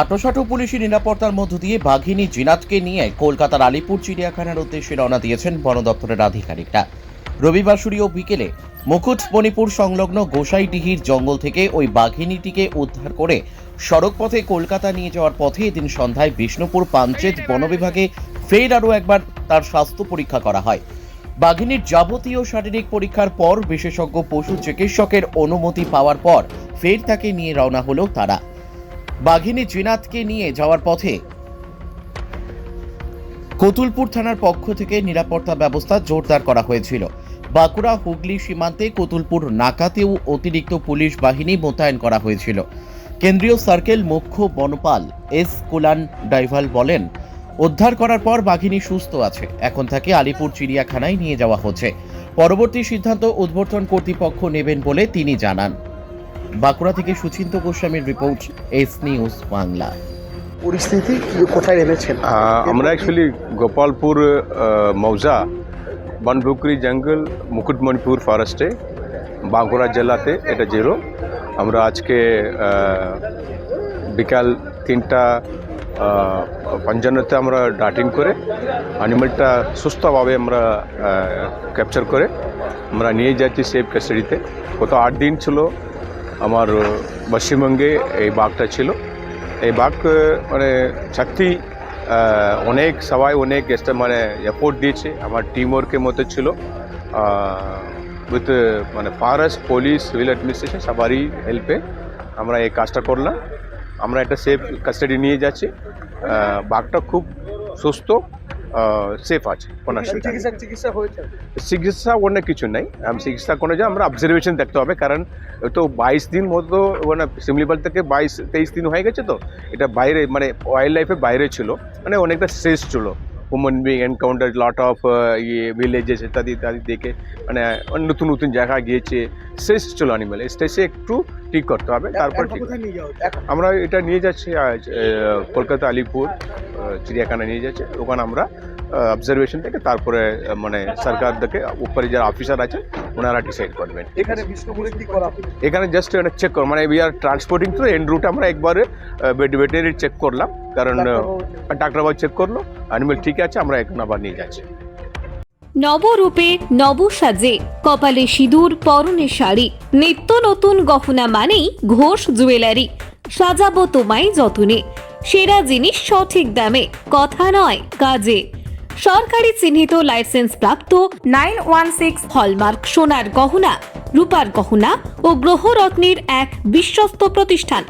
আটোসাটো পুলিশি নিরাপত্তার মধ্য দিয়ে বাঘিনী জিনাতকে নিয়ে কলকাতার আলিপুর চিড়িয়াখানার উদ্দেশ্যে রওনা দিয়েছেন বন দপ্তরের আধিকারিকরা। রবিবার সূর্য বিকেলে মুকুটমণিপুর সংলগ্ন গোসাইডিহির জঙ্গল থেকে ওই বাঘিনীটিকে উদ্ধার করে সড়কপথে কলকাতা নিয়ে যাওয়ার পথে এদিন সন্ধ্যায় বিষ্ণুপুর পাঞ্চেত বন বিভাগে ফের আরও একবার তার স্বাস্থ্য পরীক্ষা করা হয়। বাঘিনীর যাবতীয় শারীরিক পরীক্ষার পর বিশেষজ্ঞ পশু চিকিৎসকের অনুমতি পাওয়ার পর ফের তাকে নিয়ে রওনা হলো তারা। বাঘিনী জিনাতকে নিয়ে যাওয়ার পথে কতুলপুর থানার পক্ষ থেকে নিরাপত্তা ব্যবস্থা জোরদার করা হয়েছিল। বাঁকুড়া, হুগলি সীমান্তে কতুলপুর, নাকাতেও অতিরিক্ত পুলিশ বাহিনী মোতায়েন করা হয়েছিল। কেন্দ্রীয় সার্কেল মুখ্য বনপাল এস কুলান ডাইভাল বলেন, উদ্ধার করার পর বাঘিনী সুস্থ আছে। এখন তাকে আলিপুর চিড়িয়াখানায় নিয়ে যাওয়া হচ্ছে। পরবর্তী সিদ্ধান্ত উদ্বর্তন কর্তৃপক্ষ নেবেন বলে তিনি জানান। বাঁকুড়া থেকে সুচিন্ত গোস্বামীর রিপোর্ট এস নিউজ বাংলা। পরিস্থিতি কি- কোথায় এনেছেন আমরা অ্যাকচুয়ালি গোপালপুর মৌজা বনভুকরি জঙ্গল মুকুটমণিপুর ফরেস্টে বাঁকুড়া জেলাতে এটা জিরো আমরা আজকে বিকাল তিনটা পঞ্চান্নতে আমরা ডাটিং করে অ্যানিমেলটা সুস্থভাবে আমরা ক্যাপচার করে আমরা নিয়ে যাচ্ছি সেফ কাস্টাডিতে গত আট দিন ছিল আমার পশ্চিমবঙ্গে এই বাঘটা ছিল। এই বাঘ মানে সত্যি অনেক, সবাই অনেক মানে এফোর্ট দিয়েছে। আমার টিম ওয়ার্কের মধ্যে ছিল। উইথ মানে ফরেস্ট পুলিশ সিভিল অ্যাডমিনিস্ট্রেশন সবারই হেল্পে আমরা এই কাজটা করলাম। আমরা একটা সেফ কাস্টাডি নিয়ে যাচ্ছি। বাঘটা খুব সুস্থ সেফ আছে কোনো অসুবিধা চিকিৎসা চিকিৎসা হয়েছে? চিকিৎসা অনেক কিছু নেই। আমি চিকিৎসা কোনো যে আমরা অবজারভেশন দেখতে হবে কারণ তো বাইশ দিন মতো মানে সিমলিপাল থেকে বাইশ তেইশ দিন হয়ে গেছে তো এটা বাইরে মানে ওয়াইল্ড লাইফে বাইরে ছিল মানে অনেকটা স্ট্রেস ছিল। Human being encounter lot of ইয়ে ভিলেজেস ইত্যাদি ইত্যাদি দেখে মানে নতুন নতুন জায়গা গিয়েছে স্ট্রেস ছিল অ্যানিমেল স্ট্রেসে একটু ঠিক করতে হবে তারপর আমরা এটা নিয়ে যাচ্ছি কলকাতা আলিপুর চিড়িয়াখানা নিয়ে যাচ্ছে ওখানে আমরা অবজারভেশন থেকে তারপরে মানে সরকার থেকে উপরে যারা অফিসার আছে ওনারা ডিসাইড করবেন এখানে এখানে জাস্ট চেক কর মানে we are transporting to and route আমরা একবারে ভেটেরিনারি চেক করলাম কারণ ডাক্তারবাবু চেক করল অ্যানিমেল ঠিক আছে আমরা এখন আবার নিয়ে যাচ্ছি। নবরূপে নবসাজে, কপালে সিঁদুর, পরনে শাড়ি। নিত্য নতুন গহনা মানেই ঘোষ জুয়েলারি। সাজাবো তোমায় যতনে। সেরা জিনিস সঠিক দামে, কথা নয় কাজে। সরকারি চিহ্নিত লাইসেন্স প্রাপ্ত নাইন ওয়ান সিক্স হলমার্ক সোনার গহনা, রূপার গহনা ও গ্রহরত্নের এক বিশ্বস্ত প্রতিষ্ঠান।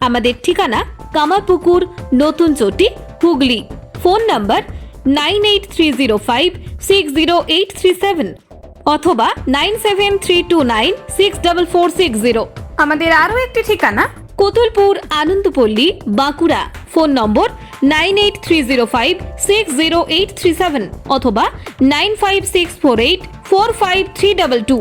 আমাদের ঠিকানা Kamarpukur, Natun Chati, Hooghly. Phone number nine eight three zero five six zero eight three seven অথবা nine seven three two nine six double four six zero. আমাদের আরও একটি ঠিকানা? Kotulpur Anandapalli Bankura. Phone number nine eight three zero five six zero eight three seven অথবা nine five six four eight four five three double two.